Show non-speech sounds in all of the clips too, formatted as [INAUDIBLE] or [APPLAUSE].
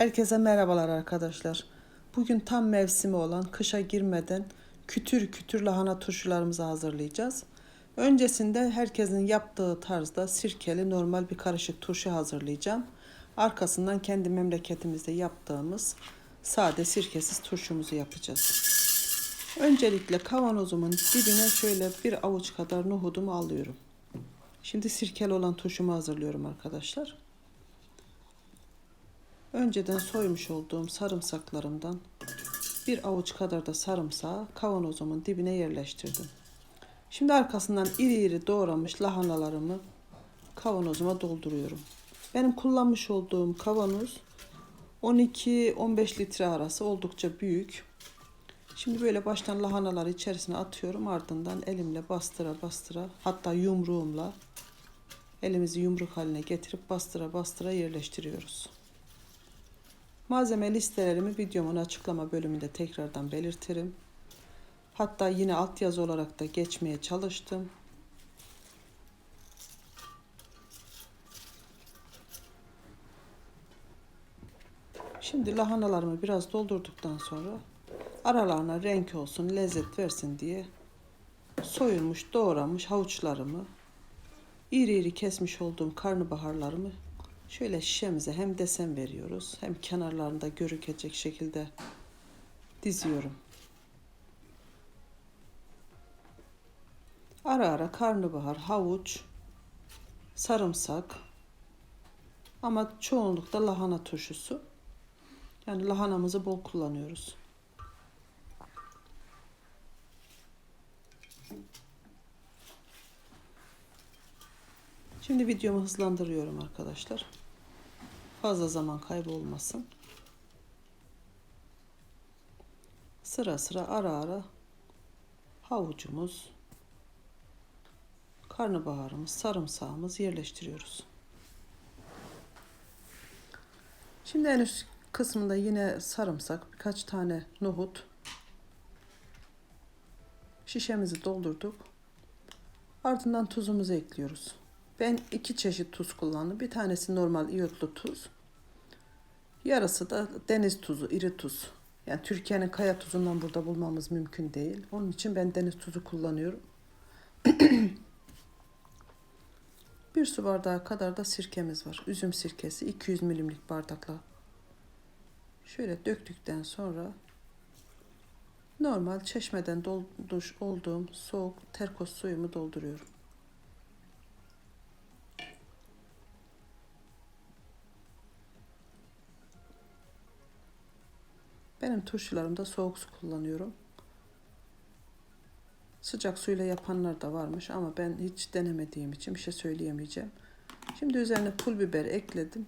Herkese merhabalar arkadaşlar. Bugün tam mevsimi olan kışa girmeden kütür kütür lahana turşularımızı hazırlayacağız. Öncesinde herkesin yaptığı tarzda sirkeli normal bir karışık turşu hazırlayacağım. Arkasından kendi memleketimizde yaptığımız sade sirkesiz turşumuzu yapacağız. Öncelikle kavanozumun dibine şöyle bir avuç kadar nohudumu alıyorum. Şimdi sirkeli olan turşumu hazırlıyorum arkadaşlar. Önceden soymuş olduğum sarımsaklarımdan bir avuç kadar da sarımsağı kavanozumun dibine yerleştirdim. Şimdi arkasından iri iri doğramış lahanalarımı kavanozuma dolduruyorum. Benim kullanmış olduğum kavanoz 12-15 litre arası oldukça büyük. Şimdi böyle baştan lahanaları içerisine atıyorum ardından elimle bastıra bastıra hatta yumruğumla elimizi yumruk haline getirip bastıra bastıra yerleştiriyoruz. Malzeme listelerimi videomun açıklama bölümünde tekrardan belirtirim. Hatta yine altyazı olarak da geçmeye çalıştım. Şimdi lahanalarımı biraz doldurduktan sonra aralarına renk olsun, lezzet versin diye soyulmuş, doğramış havuçlarımı, iri iri kesmiş olduğum karnabaharlarımı Şöyle şişemize hem desen veriyoruz hem kenarlarında görükecek şekilde diziyorum. Ara ara karnabahar, havuç, sarımsak ama çoğunlukla lahana turşusu. Yani lahanamızı bol kullanıyoruz. Şimdi videomu hızlandırıyorum arkadaşlar. Fazla zaman kaybı olmasın. Sıra sıra ara ara havucumuz, karnabaharımız, sarımsağımız yerleştiriyoruz. Şimdi en üst kısmında yine sarımsak, birkaç tane nohut. Şişemizi doldurduk. Ardından tuzumuzu ekliyoruz. Ben iki çeşit tuz kullandım. Bir tanesi normal iyotlu tuz. Yarısı da deniz tuzu, iri tuz. Yani Türkiye'nin kaya tuzundan burada bulmamız mümkün değil. Onun için ben deniz tuzu kullanıyorum. [CLEARS THROAT] bir su bardağı kadar da sirkemiz var. Üzüm sirkesi 200 milimlik bardakla. Şöyle döktükten sonra normal çeşmeden dolduruş olduğum soğuk terkos suyumu dolduruyorum. Benim turşularımda soğuk su kullanıyorum. Sıcak suyla yapanlar da varmış ama ben hiç denemediğim için bir şey söyleyemeyeceğim. Şimdi üzerine pul biber ekledim.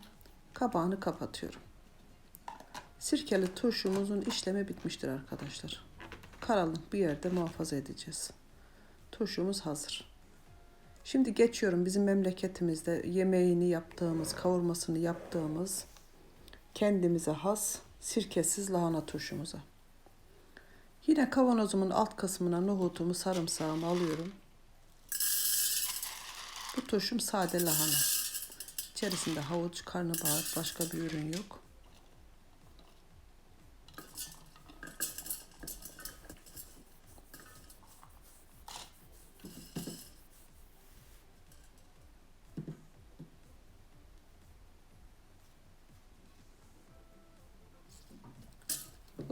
Kapağını kapatıyorum. Sirkeli turşumuzun işlemi bitmiştir arkadaşlar. Karanlık bir yerde muhafaza edeceğiz. Turşumuz hazır. Şimdi geçiyorum bizim memleketimizde yemeğini yaptığımız, kavurmasını yaptığımız kendimize has sirkesiz lahana turşumuza. Yine kavanozumun alt kısmına nohutumu, sarımsağımı alıyorum. Bu turşum sade lahana. İçerisinde havuç, karnabahar, başka bir ürün yok.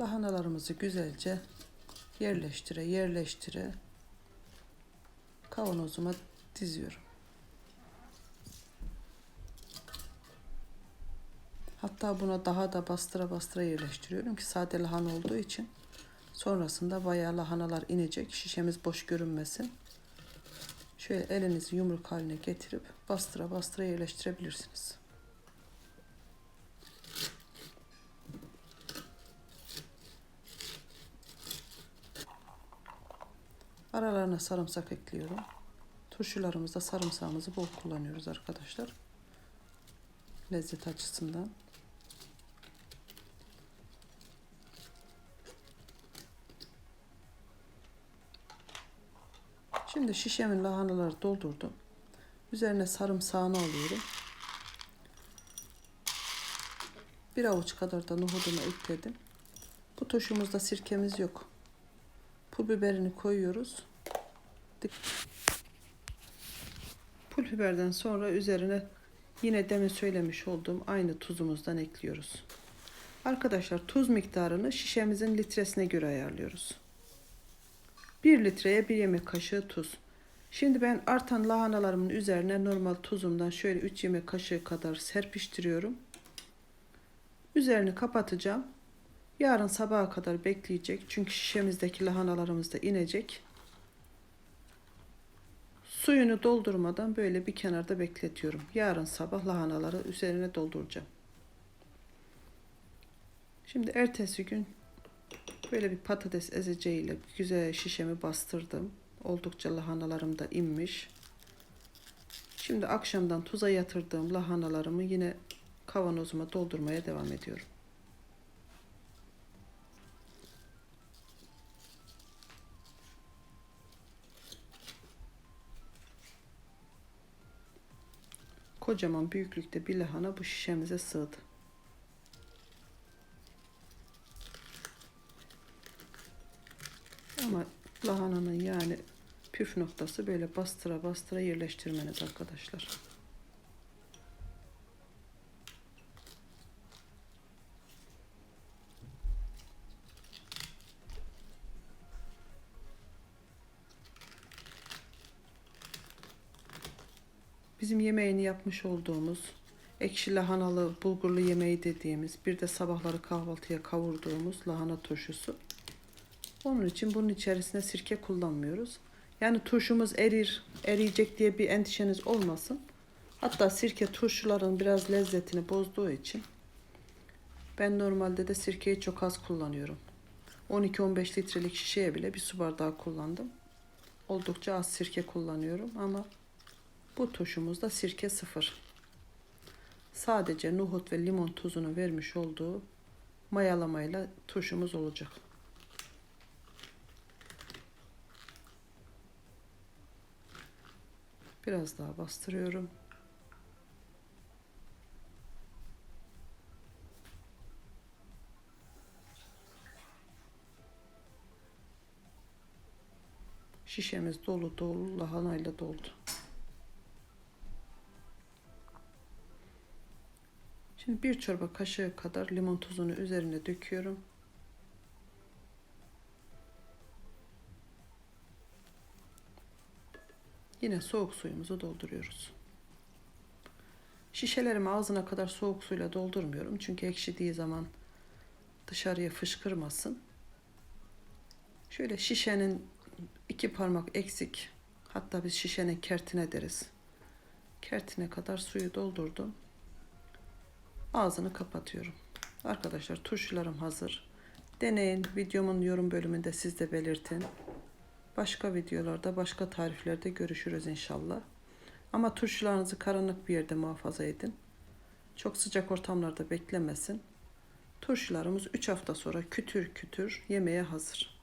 Lahanalarımızı güzelce yerleştire yerleştire kavanozuma diziyorum. Hatta buna daha da bastıra bastıra yerleştiriyorum ki sade lahana olduğu için sonrasında bayağı lahanalar inecek. Şişemiz boş görünmesin. Şöyle elinizi yumruk haline getirip bastıra bastıra yerleştirebilirsiniz. Aralarına sarımsak ekliyorum. Turşularımızda sarımsağımızı bol kullanıyoruz arkadaşlar. Lezzet açısından. Şimdi şişemin lahanaları doldurdum. Üzerine sarımsağını alıyorum. Bir avuç kadar da nohudumu ekledim. Bu turşumuzda sirkemiz yok. Pul biberini koyuyoruz. Pul biberden sonra üzerine yine demin söylemiş olduğum aynı tuzumuzdan ekliyoruz. Arkadaşlar tuz miktarını şişemizin litresine göre ayarlıyoruz. 1 litreye 1 yemek kaşığı tuz. Şimdi ben artan lahanalarımın üzerine normal tuzumdan şöyle 3 yemek kaşığı kadar serpiştiriyorum. Üzerini kapatacağım. Yarın sabaha kadar bekleyecek. Çünkü şişemizdeki lahanalarımız da inecek. Suyunu doldurmadan böyle bir kenarda bekletiyorum. Yarın sabah lahanaları üzerine dolduracağım. Şimdi ertesi gün böyle bir patates ezeceğiyle güzel şişemi bastırdım. Oldukça lahanalarım da inmiş. Şimdi akşamdan tuza yatırdığım lahanalarımı yine kavanozuma doldurmaya devam ediyorum. Kocaman büyüklükte bir lahana bu şişemize sığdı. Ama lahananın yani püf noktası böyle bastıra bastıra yerleştirmeniz arkadaşlar. Bizim yemeğini yapmış olduğumuz ekşi lahanalı bulgurlu yemeği dediğimiz bir de sabahları kahvaltıya kavurduğumuz lahana turşusu. Onun için bunun içerisine sirke kullanmıyoruz. Yani turşumuz erir, eriyecek diye bir endişeniz olmasın. Hatta sirke turşuların biraz lezzetini bozduğu için ben normalde de sirkeyi çok az kullanıyorum. 12-15 litrelik şişeye bile bir su bardağı kullandım. Oldukça az sirke kullanıyorum ama bu turşumuzda sirke sıfır. Sadece nohut ve limon tuzunu vermiş olduğu mayalamayla turşumuz olacak. Biraz daha bastırıyorum. Şişemiz dolu dolu lahanayla doldu. Şimdi bir çorba kaşığı kadar limon tuzunu üzerine döküyorum. Yine soğuk suyumuzu dolduruyoruz. Şişelerimi ağzına kadar soğuk suyla doldurmuyorum. Çünkü ekşidiği zaman dışarıya fışkırmasın. Şöyle şişenin iki parmak eksik. Hatta biz şişenin kertine deriz. Kertine kadar suyu doldurdum. Ağzını kapatıyorum. Arkadaşlar turşularım hazır. Deneyin. Videomun yorum bölümünde siz de belirtin. Başka videolarda, başka tariflerde görüşürüz inşallah. Ama turşularınızı karanlık bir yerde muhafaza edin. Çok sıcak ortamlarda beklemesin. Turşularımız 3 hafta sonra kütür kütür yemeğe hazır.